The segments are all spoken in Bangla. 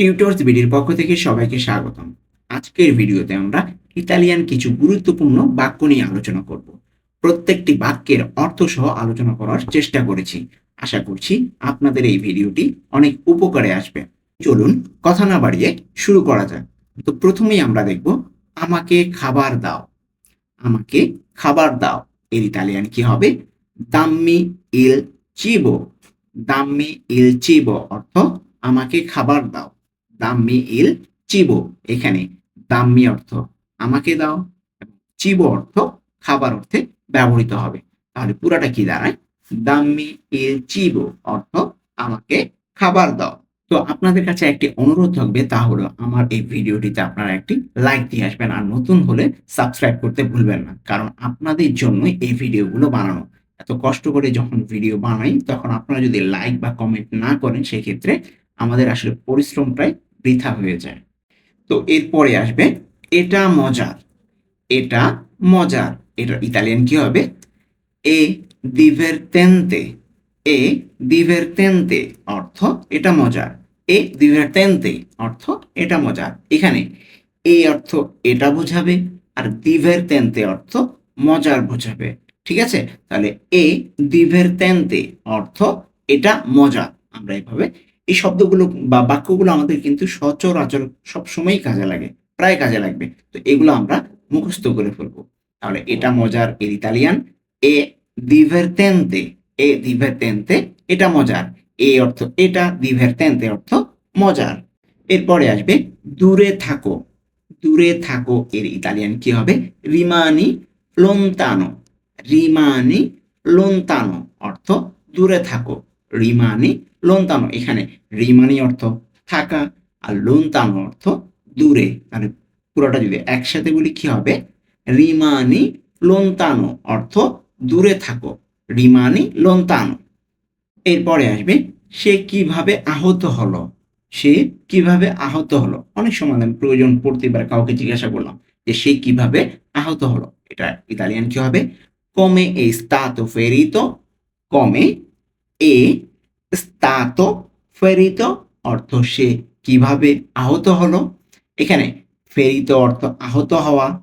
টিউটর্স বিডির পক্ষ থেকে সবাইকে স্বাগতম। আজকের ভিডিওতে আমরা ইতালিয়ান কিছু গুরুত্বপূর্ণ বাক্য নিয়ে আলোচনা করব। প্রত্যেকটি বাক্যের অর্থ সহ আলোচনা করার চেষ্টা করেছি। আশা করছি আপনাদের এই ভিডিওটি অনেক উপকারে আসবে। চলুন কথা না বাড়িয়ে শুরু করা যাক। তো প্রথমেই আমরা দেখব, আমাকে খাবার দাও। আমাকে খাবার দাও। এর ইতালিয়ান কি হবে? দাম্মি ইল চিবো। দাম্মি ইল চিবো অর্থ, আমাকে খাবার দাও। দাম্মি ইল চিবো। এখানে দাম্মি অর্থ আমাকে দাও চিবো অর্থ খাবার অর্থে ব্যবহৃত হবে। তাহলে পুরাটা কি দাঁড়ায়? দাম্মি ইল চিবো অর্থ আমাকে খাবার দাও। তো আপনাদের কাছে একটি অনুরোধ থাকবে, তা হলো আমার এই ভিডিওটিতে আপনারা একটি লাইক দিয়ে আসবেন আর নতুন হলে সাবস্ক্রাইব করতে ভুলবেন না, কারণ আপনাদের জন্যই এই ভিডিওগুলো বানানো। এত কষ্ট করে যখন ভিডিও বানাই, তখন আপনারা যদি লাইক বা কমেন্ট না করেন, সেক্ষেত্রে আমাদের আসলে পরিশ্রমটাই বৃথা হয়ে যায়। তো এরপরে আসবে, এটা মজার এটা মজার, এটা ইতালিয়ান কি হবে? এ দিভেরতেন্তে এ দিভেরতেন্তে অর্থ এটা মজার, এ দিভেরতেন্তে অর্থ এটা মজার। এখানে এ অর্থ এটা বোঝাবে আর দিভেরতেন্তে অর্থ মজার বোঝাবে। ঠিক আছে? তাহলে এ দিভেরতেন্তে অর্থ এটা মজা আমরা এভাবে এই শব্দগুলো বা বাক্যগুলো আমাদের কিন্তু সচরাচর সবসময়ই কাজে লাগে, প্রায় কাজে লাগবে। তো এগুলো আমরা মুখস্থ করে ফেলব। তাহলে এটা মজার এর ইতালিয়ান, এ দিভেরতেন্তে এ দিভেরতেন্তে এটা মজার। এ অর্থ এটা দিভেরতেন্তে অর্থ মজার। এরপরে আসবে দূরে থাকো। দূরে থাকো, এর ইতালিয়ান কি হবে? রিমানি লোন্তানো রিমানি লোন্তানো অর্থ দূরে থাকো। রিমানি, লোন্তানো। এখানে রিমানি অর্থ থাকা আর লোন্তানো অর্থ দূরে। মানে পুরোটা যদি একসাথে বলি কি হবে? রিমানি, লোন্তানো অর্থ দূরে থাকো। রিমানি, লোন্তানো। এরপরে আসবে, সে কীভাবে আহত হলো? সে কীভাবে আহত হলো? অনেক সময় আমি প্রয়োজন পড়তে পারে কাউকে জিজ্ঞাসা করলাম যে সে কীভাবে আহত হলো। এটা ইতালিয়ান কি হবে? কমে এই স্তাতো ফেরিত কমে এ স্তাতো ফেরিত অর্থ সে কীভাবে আহত হলো? এখানে ফেরিত অর্থ আহত হওয়া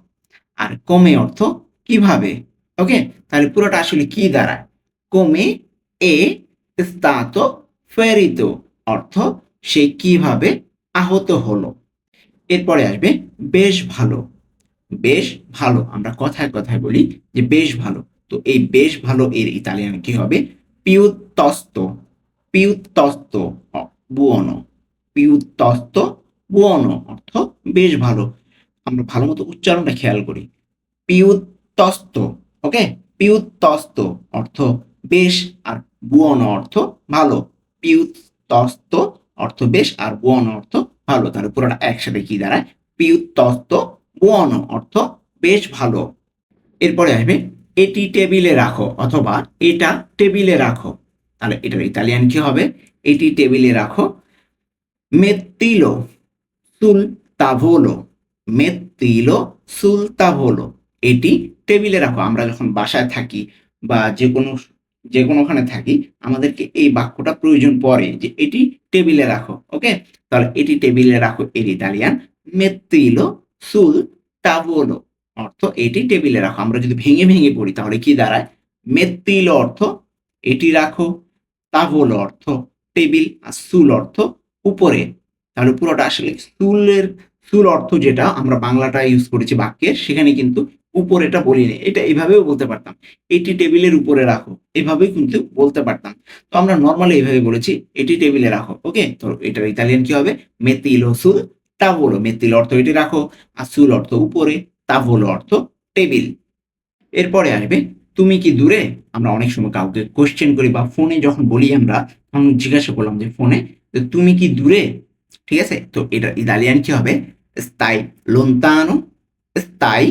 আর কমে অর্থ কীভাবে? ওকে, তাহলে পুরোটা আসলে কি দাঁড়ায়? কমে এ স্তাতো ফেরিত অর্থ সে কীভাবে আহত হলো? এরপরে আসবে বেশ ভালো। বেশ ভালো, আমরা কথায় কথায় বলি যে বেশ ভালো। তো এই বেশ ভালো এর ইতালিয়ান কি হবে? পিউতস্ত পিউতস্ত বুয়নো পিউতস্ত বুয়নো অর্থ বেশ ভালো। আমরা ভালো মতো উচ্চারণটা খেয়াল করি। পিউতস্ত ওকে পিউতস্ত অর্থ বেশ আর বুয়নো অর্থ ভালো। পিউতস্ত অর্থ বেশ আর বুয়নো অর্থ ভালো। তাহলে পুরোটা একসাথে কি দাঁড়ায়? পিউতস্ত বুয়নো অর্থ বেশ ভালো। এরপরে আসবে এটি টেবিলে রাখো অথবা এটা টেবিলে রাখো। তাহলে এটার ইতালিয়ান কি হবে? এটি টেবিলে রাখো। মেত্তিলো সুল তাভোলো মেত্তিলো সুল তাভোলো এটি টেবিলে রাখো। আমরা যখন বাসায় থাকি বা যে কোনো, যে কোনোখানে থাকি, আমাদেরকে এই বাক্যটা প্রয়োজন পড়ে যে এটি টেবিলে রাখো, ওকে? তাহলে এটি টেবিলে রাখো এর ইতালিয়ান, মেত্তিলো সুল তাভোলো অর্থ এটি টেবিলে রাখো। আমরা যদি ভেঙে ভেঙে পড়ি, তাহলে কি দাঁড়ায়? মেত্তিলো অর্থ এটি রাখো তাভোলো অর্থ টেবিল, আর সুল অর্থ উপরে। তাহলে পুরোটা আসলে সুলের সুল অর্থ যেটা আমরা বাংলাটা ইউজ করেছি বাক্যে সেখানে কিন্তু উপরেটা বলিনি। এটা এভাবেও বলতে পারতাম। এটি টেবিলের উপরে রাখো, এভাবেই কিন্তু বলতে পারতাম। তো আমরা নর্মালি এইভাবে বলেছি, এটি টেবিলে রাখো ওকে তো এটার ইতালিয়ান কি হবে? মেতিলো সুল তাভোলো মেতিল অর্থ এটি রাখো, আর সুল অর্থ উপরে। তাভোলো অর্থ টেবিল। এরপরে আসবে, তুমি কি দূরে? আমরা অনেক সময় কাউকে কোশ্চেন করি বা ফোনে যখন বলি আমরা, তখন জিজ্ঞাসা করলাম যে ফোনে তো তুমি কি দূরে? ঠিক আছে? তো এটা ইতালিয়ান কি হবে? স্তাই লোন্তানো স্তাই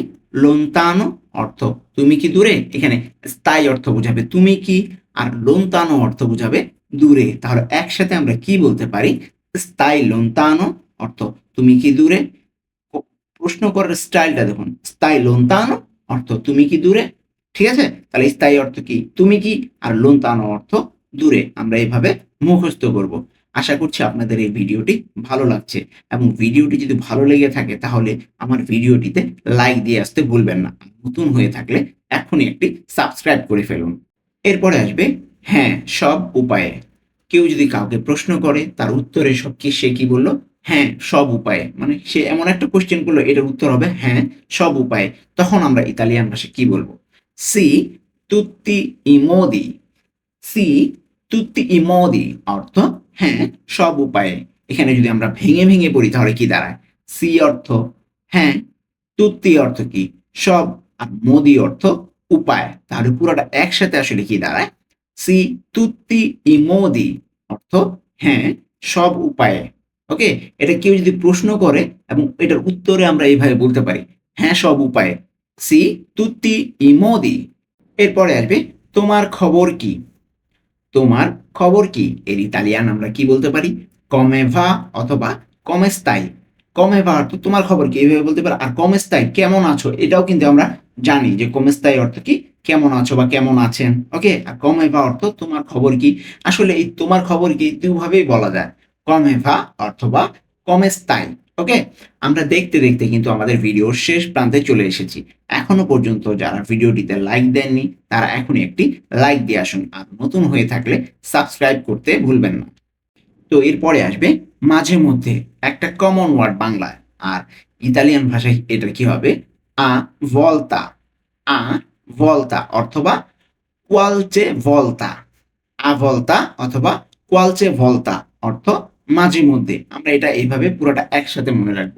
লোন্তানো অর্থ তুমি কি দূরে? এখানে স্থায়ী অর্থ বোঝাবে তুমি কি? আর লোন্তানো অর্থ বোঝাবে দূরে তাহলে একসাথে আমরা কি বলতে পারি? স্থায়ী লোন্তানো অর্থ তুমি কি দূরে? প্রশ্ন করার স্টাইলটা দেখুন। স্থায়ী লোন্তানো অর্থ তুমি কি দূরে? ঠিক আছে? তাহলে স্থায়ী অর্থ কি? তুমি কি? আর লোন্তানো অর্থ দূরে। আমরা এইভাবে মুখস্থ করব। আশা করছি আপনাদের এই ভিডিওটি ভালো লাগছে এবং ভিডিওটি যদি ভালো লেগে থাকে তাহলে আমার ভিডিওটিতে লাইক দিয়ে আসতে ভুলবেন না। নতুন হয়ে থাকলে এখনই একটি সাবস্ক্রাইব করে ফেলুন। এরপরে আসবে হ্যাঁ সব উপায়ে। কেউ যদি কাউকে প্রশ্ন করে, তার উত্তরে সব কি সে কি বলল? হ্যাঁ সব উপায়ে। মানে সে এমন একটা কোশ্চেন করল, এটার উত্তর হবে হ্যাঁ সব উপায়ে। তখন আমরা ইতালিয়ান ভাষায় কি বলব? সি তুত্তি ইমোদি। সি তুত্তি ইমোদি অর্থ হ্যাঁ সব উপায়ে। এখানে যদি আমরা ভেঙে ভেঙে পড়ি, তাহলে কি দাঁড়ায়? সি অর্থ হ্যাঁ তুত্তি অর্থ কি? সব আর মোদি অর্থ উপায়। তাহলে পুরোটা একসাথে আসলে কি দাঁড়ায়? সি তুত্তি ইমোদি অর্থ হ্যাঁ সব উপায়ে। ওকে এটা কেউ যদি প্রশ্ন করে এবং এটার উত্তরে আমরা এইভাবে বলতে পারি। হ্যাঁ সব উপায়ে। সি তুত্তি ইমোদি। এরপরে আসবে, তোমার খবর কি? তোমার খবর কি? এর ইতালিয়ান আমরা কি বলতে পারি? কমেভা অথবা কমেস্তাই কমেভা অর্থ তোমার খবর কি? এইভাবে বলতে পারি। আর কমেস্তাই কেমন আছো? এটাও কিন্তু আমরা জানি যে কমেস্তাই অর্থ কি? কেমন আছো বা কেমন আছেন? ওকে আর কমেভা অর্থ তোমার খবর কি? আসলে এই তোমার খবর কি? দুভাবেই বলা যায়। কমেভা অথবা কমেস্তাই ওকে? আমরা দেখতে দেখতে কিন্তু আমাদের ভিডিওর শেষ প্রান্তে চলে এসেছি। এখনও পর্যন্ত যারা ভিডিওটিতে লাইক দেননি, তারা এখনই একটি লাইক দিয়ে আসুন। আর নতুন হয়ে থাকলে সাবস্ক্রাইব করতে ভুলবেন না। তো এরপরে আসবে মাঝে মধ্যে একটা কমন ওয়ার্ড বাংলায়। আর ইতালিয়ান ভাষায় এটা কি হবে? আ ভলতা আ ভলতা অথবা কোয়ালচে ভলতা আ ভলতা অথবা কোয়ালচে ভলতা অর্থ মাঝে মধ্যে আমরা এটা এইভাবে পুরোটা একসাথে মনে রাখব।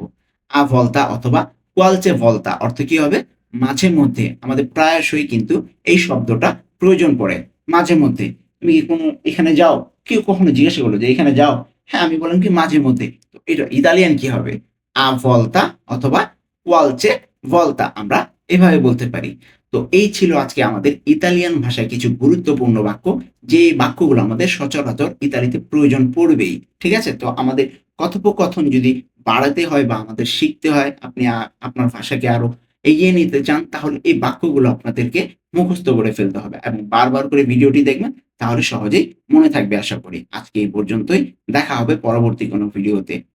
আ ভলতা অথবা কোয়ালচে ভলতা অর্থ কি হবে? মাঝে মধ্যে আমাদের প্রায়শই কিন্তু এই শব্দটা প্রয়োজন পড়ে। মাঝে মধ্যে। তুমি কোনো এখানে যাও? কেউ কখনো জিজ্ঞাসা করল যে এখানে যাও? হ্যাঁ আমি বললাম কি মাঝে মধ্যে। তো এটা ইতালিয়ান কি হবে? আ ভলতা অথবা কোয়ালচে ভলতা আমরা এভাবে বলতে পারি। তো এই ছিল আজকে আমাদের ইতালিয়ান ভাষায় কিছু গুরুত্বপূর্ণ বাক্য। যে বাক্যগুলো আমাদের সচরাচর ইতালিতে প্রয়োজন পড়বেই, ঠিক আছে? তো আমাদের কথোপকথন যদি বাড়াতে হয় বা আমাদের শিখতে হয়, আপনি আপনার ভাষাকে আরও এগিয়ে নিতে চান, তাহলে এই বাক্যগুলো আপনাদেরকে মুখস্থ করে ফেলতে হবে এবং বারবার করে ভিডিওটি দেখবেন, তাহলে সহজেই মনে থাকবে আশা করি। আজকে এই পর্যন্তই। দেখা হবে পরবর্তী কোনো ভিডিওতে।